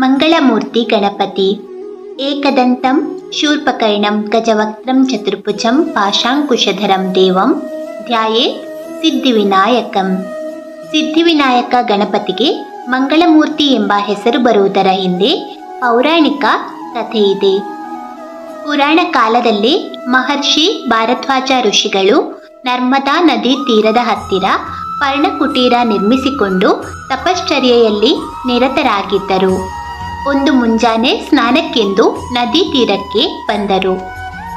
ಮಂಗಳಮೂರ್ತಿ ಗಣಪತಿ. ಏಕದಂತಂ ಶೂರ್ಪಕರ್ಣಂ ಗಜವಕ್ತ್ರಂ ಚತುರ್ಭುಜಂ ಪಾಶಾಂಕುಶಧರಂ ದೇವಂ. ಧ್ಯಾಯೇ ಸಿದ್ಧಿವಿನಾಯಕಂ. ಸಿದ್ಧಿವಿನಾಯಕ ಗಣಪತಿಗೆ ಮಂಗಳಮೂರ್ತಿ ಎಂಬ ಹೆಸರು ಬರುವುದರ ಹಿಂದೆ ಪೌರಾಣಿಕ ಕಥೆ ಇದೆ. ಪುರಾಣ ಕಾಲದಲ್ಲಿ ಮಹರ್ಷಿ ಭಾರದ್ವಾಜ ಋಷಿಗಳು ನರ್ಮದಾ ನದಿ ತೀರದ ಹತ್ತಿರ ಪರ್ಣಕುಟೀರ ನಿರ್ಮಿಸಿಕೊಂಡು ತಪಶ್ಚರ್ಯೆಯಲ್ಲಿ ನಿರತರಾಗಿದ್ದರು. ಒಂದು ಮುಂಜಾನೆ ಸ್ನಾನಕ್ಕೆಂದು ನದಿ ತೀರಕ್ಕೆ ಬಂದರು.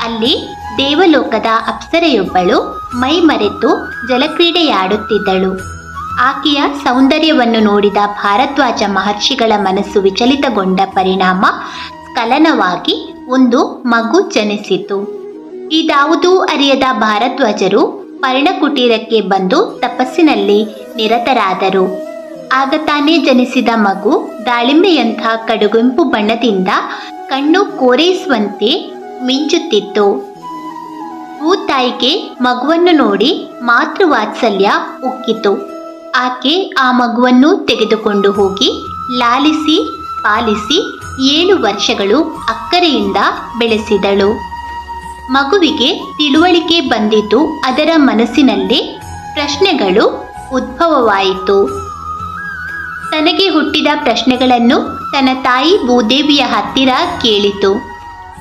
ಅಲ್ಲಿ ದೇವಲೋಕದ ಅಪ್ಸರೆಯೊಬ್ಬಳು ಮೈ ಮರೆತು ಜಲಕ್ರೀಡೆಯಾಡುತ್ತಿದ್ದಳು. ಆಕೆಯ ಸೌಂದರ್ಯವನ್ನು ನೋಡಿದ ಭಾರದ್ವಾಜ ಮಹರ್ಷಿಗಳ ಮನಸ್ಸು ವಿಚಲಿತಗೊಂಡ ಪರಿಣಾಮ ಸ್ಖಲನವಾಗಿ ಒಂದು ಮಗು ಜನಿಸಿತು. ಇದಾವುದೂ ಅರಿಯದ ಭಾರದ್ವಾಜರು ಪರ್ಣಕುಟೀರಕ್ಕೆ ಬಂದು ತಪಸ್ಸಿನಲ್ಲಿ ನಿರತರಾದರು. ಆಗ ತಾನೇ ಜನಿಸಿದ ಮಗು ದಾಳಿಂಬೆಯಂಥ ಕಡುಗೆಂಪು ಬಣ್ಣದಿಂದ ಕಣ್ಣು ಕೋರೈಸುವಂತೆ ಮಿಂಚುತ್ತಿತ್ತು. ಭೂತಾಯಿಗೆ ಮಗುವನ್ನು ನೋಡಿ ಮಾತೃವಾತ್ಸಲ್ಯ ಉಕ್ಕಿತು. ಆಕೆ ಆ ಮಗುವನ್ನು ತೆಗೆದುಕೊಂಡು ಹೋಗಿ ಲಾಲಿಸಿ ಪಾಲಿಸಿ ಏಳು ವರ್ಷಗಳು ಅಕ್ಕರೆಯಿಂದ ಬೆಳೆಸಿದಳು. ಮಗುವಿಗೆ ತಿಳುವಳಿಕೆ ಬಂದಿದ್ದು ಅದರ ಮನಸ್ಸಿನಲ್ಲಿ ಪ್ರಶ್ನೆಗಳು ಉದ್ಭವವಾಯಿತು. ತನಗೆ ಹುಟ್ಟಿದ ಪ್ರಶ್ನೆಗಳನ್ನು ತನ್ನ ತಾಯಿ ಭೂದೇವಿಯ ಹತ್ತಿರ ಕೇಳಿತು.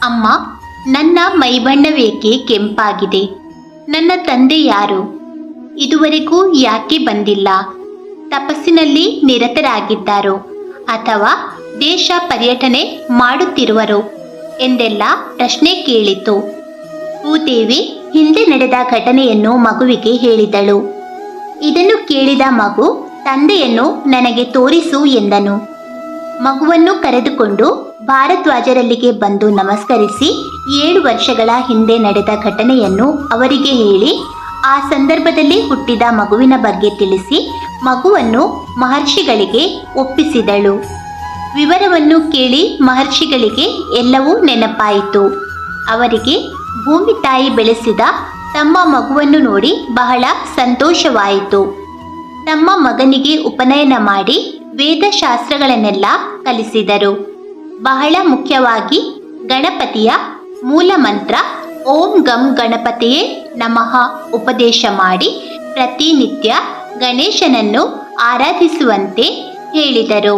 ಅಮ್ಮ, ನನ್ನ ಮೈಬಣ್ಣವೇಕೆ ಕೆಂಪಾಗಿದೆ. ನನ್ನ ತಂದೆ ಯಾರು? ಇದುವರೆಗೂ ಯಾಕೆ ಬಂದಿಲ್ಲ? ತಪಸ್ಸಿನಲ್ಲಿ ನಿರತರಾಗಿದ್ದಾರೋ? ಅಥವಾ ದೇಶ ಪರ್ಯಟನೆ ಮಾಡುತ್ತಿರುವರು? ಎಂದೆಲ್ಲ ಪ್ರಶ್ನೆ ಕೇಳಿತು. ಭೂದೇವಿ ಹಿಂದೆ ನಡೆದ ಘಟನೆಯನ್ನು ಮಗುವಿಗೆ ಹೇಳಿದಳು. ಇದನ್ನು ಕೇಳಿದ ಮಗು ತಂದೆಯನ್ನು ನನಗೆ ತೋರಿಸು ಎಂದನು. ಮಗುವನ್ನು ಕರೆದುಕೊಂಡು ಭಾರದ್ವಾಜರಲ್ಲಿಗೆ ಬಂದು ನಮಸ್ಕರಿಸಿ ಏಳು ವರ್ಷಗಳ ಹಿಂದೆ ನಡೆದ ಘಟನೆಯನ್ನು ಅವರಿಗೆ ಹೇಳಿ, ಆ ಸಂದರ್ಭದಲ್ಲಿ ಹುಟ್ಟಿದ ಮಗುವಿನ ಬಗ್ಗೆ ತಿಳಿಸಿ ಮಗುವನ್ನು ಮಹರ್ಷಿಗಳಿಗೆ ಒಪ್ಪಿಸಿದಳು. ವಿವರವನ್ನು ಕೇಳಿ ಮಹರ್ಷಿಗಳಿಗೆ ಎಲ್ಲವೂ ನೆನಪಾಯಿತು. ಅವರಿಗೆ ಭೂಮಿ ತಾಯಿ ಬೆಳೆಸಿದ ತಮ್ಮ ಮಗುವನ್ನು ನೋಡಿ ಬಹಳ ಸಂತೋಷವಾಯಿತು. ತಮ್ಮ ಮಗನಿಗೆ ಉಪನಯನ ಮಾಡಿ ವೇದಶಾಸ್ತ್ರಗಳನ್ನೆಲ್ಲ ಕಲಿಸಿದರು. ಬಹಳ ಮುಖ್ಯವಾಗಿ ಗಣಪತಿಯ ಮೂಲ ಮಂತ್ರ ಓಂ ಗಂ ಗಣಪತಿಯೇ ನಮಃ ಉಪದೇಶ ಮಾಡಿ ಪ್ರತಿನಿತ್ಯ ಗಣೇಶನನ್ನು ಆರಾಧಿಸುವಂತೆ ಹೇಳಿದರು.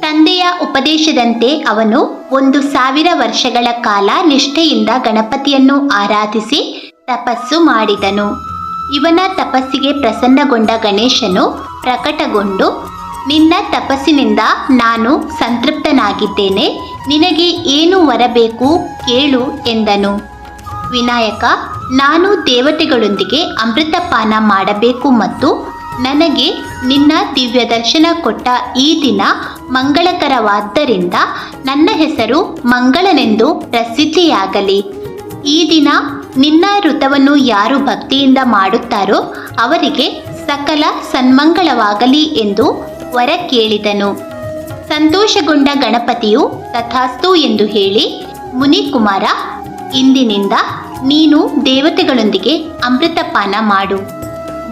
ತಂದೆಯ ಉಪದೇಶದಂತೆ ಅವನು ಒಂದು ಸಾವಿರ ವರ್ಷಗಳ ಕಾಲ ನಿಷ್ಠೆಯಿಂದ ಗಣಪತಿಯನ್ನು ಆರಾಧಿಸಿ ತಪಸ್ಸು ಮಾಡಿದನು. ಇವನ ತಪಸ್ಸಿಗೆ ಪ್ರಸನ್ನಗೊಂಡ ಗಣೇಶನು ಪ್ರಕಟಗೊಂಡು, ನಿನ್ನ ತಪಸ್ಸಿನಿಂದ ನಾನು ಸಂತೃಪ್ತನಾಗಿದ್ದೇನೆ, ನಿನಗೆ ಏನು ವರಬೇಕು ಕೇಳು ಎಂದನು. ವಿನಾಯಕ, ನಾನು ದೇವತೆಗಳೊಂದಿಗೆ ಅಮೃತಪಾನ ಮಾಡಬೇಕು ಮತ್ತು ನನಗೆ ನಿನ್ನ ದಿವ್ಯ ದರ್ಶನ ಕೊಟ್ಟ ಈ ದಿನ ಮಂಗಳಕರವಾದ್ದರಿಂದ ನನ್ನ ಹೆಸರು ಮಂಗಳನೆಂದು ಪ್ರಸಿದ್ಧಿಯಾಗಲಿ. ಈ ದಿನ ನಿನ್ನ ವ್ರತವನ್ನು ಯಾರು ಭಕ್ತಿಯಿಂದ ಮಾಡುತ್ತಾರೋ ಅವರಿಗೆ ಸಕಲ ಸನ್ಮಂಗಳವಾಗಲಿ ಎಂದು ವರ ಕೇಳಿದನು. ಸಂತೋಷಗೊಂಡ ಗಣಪತಿಯು ತಥಾಸ್ತು ಎಂದು ಹೇಳಿ, ಮುನಿಕುಮಾರ, ಇಂದಿನಿಂದ ನೀನು ದೇವತೆಗಳೊಂದಿಗೆ ಅಮೃತಪಾನ ಮಾಡು.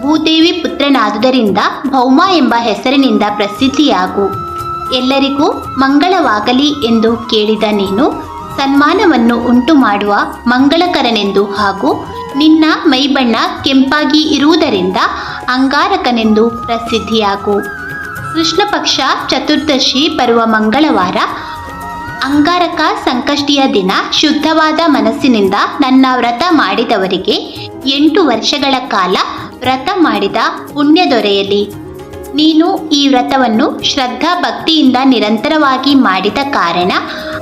ಭೂದೇವಿ ಪುತ್ರನಾದುದರಿಂದ ಭೌಮ ಎಂಬ ಹೆಸರಿನಿಂದ ಪ್ರಸಿದ್ಧಿಯಾಗು. ಎಲ್ಲರಿಗೂ ಮಂಗಳವಾಗಲಿ ಎಂದು ಕೇಳಿದ ನೀನು ಸನ್ಮಾನವನ್ನು ಉಂಟು ಮಾಡುವ ಮಂಗಳಕರನೆಂದು ಹಾಗೂ ನಿನ್ನ ಮೈಬಣ್ಣ ಕೆಂಪಾಗಿ ಇರುವುದರಿಂದ ಅಂಗಾರಕನೆಂದು ಪ್ರಸಿದ್ಧಿಯಾಗು. ಕೃಷ್ಣ ಪಕ್ಷ ಚತುರ್ದಶಿ ಬರುವ ಮಂಗಳವಾರ ಅಂಗಾರಕ ಸಂಕಷ್ಟಿಯ ದಿನ ಶುದ್ಧವಾದ ಮನಸ್ಸಿನಿಂದ ನನ್ನ ವ್ರತ ಮಾಡಿದವರಿಗೆ ಎಂಟು ವರ್ಷಗಳ ಕಾಲ ವ್ರತ ಮಾಡಿದ ಪುಣ್ಯ ದೊರೆಯಲಿ ನೀನು ಈ ವ್ರತವನ್ನು ಶ್ರದ್ಧಾ ಭಕ್ತಿಯಿಂದ ನಿರಂತರವಾಗಿ ಮಾಡಿದ ಕಾರಣ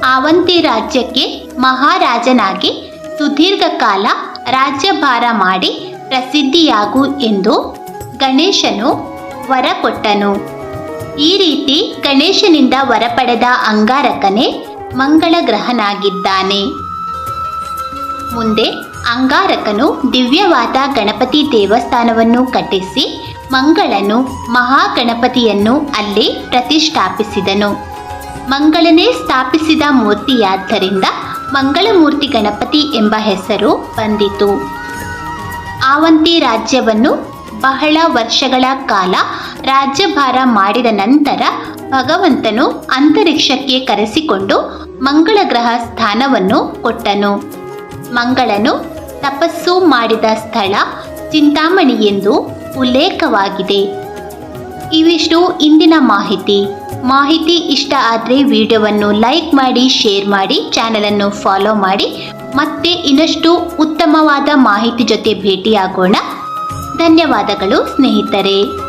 ಆವಂತಿ ರಾಜ್ಯಕ್ಕೆ ಮಹಾರಾಜನಾಗಿ ಸುದೀರ್ಘ ಕಾಲ ರಾಜ್ಯಭಾರ ಮಾಡಿ ಪ್ರಸಿದ್ಧಿಯಾಗು ಎಂದು ಗಣೇಶನು ವರ ಕೊಟ್ಟನು ಈ ರೀತಿ ಗಣೇಶನಿಂದ ವರ ಪಡೆದ ಅಂಗಾರಕನೇ ಮಂಗಳ ಗ್ರಹನಾಗಿದ್ದಾನೆ ಮುಂದೆ ಅಂಗಾರಕನು ದಿವ್ಯವಾದ ಗಣಪತಿ ದೇವಸ್ಥಾನವನ್ನು ಕಟ್ಟಿಸಿ ಮಂಗಳನು ಮಹಾಗಣಪತಿಯನ್ನು ಅಲ್ಲಿ ಪ್ರತಿಷ್ಠಾಪಿಸಿದನು. ಮಂಗಳನೇ ಸ್ಥಾಪಿಸಿದ ಮೂರ್ತಿಯಾದ್ದರಿಂದ ಮಂಗಳಮೂರ್ತಿ ಗಣಪತಿ ಎಂಬ ಹೆಸರು ಬಂದಿತು. ಆವಂತಿ ರಾಜ್ಯವನ್ನು ಬಹಳ ವರ್ಷಗಳ ಕಾಲ ರಾಜ್ಯಭಾರ ಮಾಡಿದ ನಂತರ ಭಗವಂತನು ಅಂತರಿಕ್ಷಕ್ಕೆ ಕರೆಸಿಕೊಂಡು ಮಂಗಳ ಗ್ರಹ ಸ್ಥಾನವನ್ನು ಕೊಟ್ಟನು. ಮಂಗಳನು ತಪಸ್ಸು ಮಾಡಿದ ಸ್ಥಳ ಚಿಂತಾಮಣಿ ಎಂದು ಉಲ್ಲೇಖವಾಗಿದೆ. ಇವಿಷ್ಟು ಇಂದಿನ ಮಾಹಿತಿ. ಮಾಹಿತಿ ಇಷ್ಟ ಆದರೆ ವಿಡಿಯೋವನ್ನು ಲೈಕ್ ಮಾಡಿ, ಶೇರ್ ಮಾಡಿ, ಚಾನಲನ್ನು ಫಾಲೋ ಮಾಡಿ. ಮತ್ತೆ ಇನ್ನಷ್ಟು ಉತ್ತಮವಾದ ಮಾಹಿತಿ ಜೊತೆ ಭೇಟಿಯಾಗೋಣ. ಧನ್ಯವಾದಗಳು ಸ್ನೇಹಿತರೆ.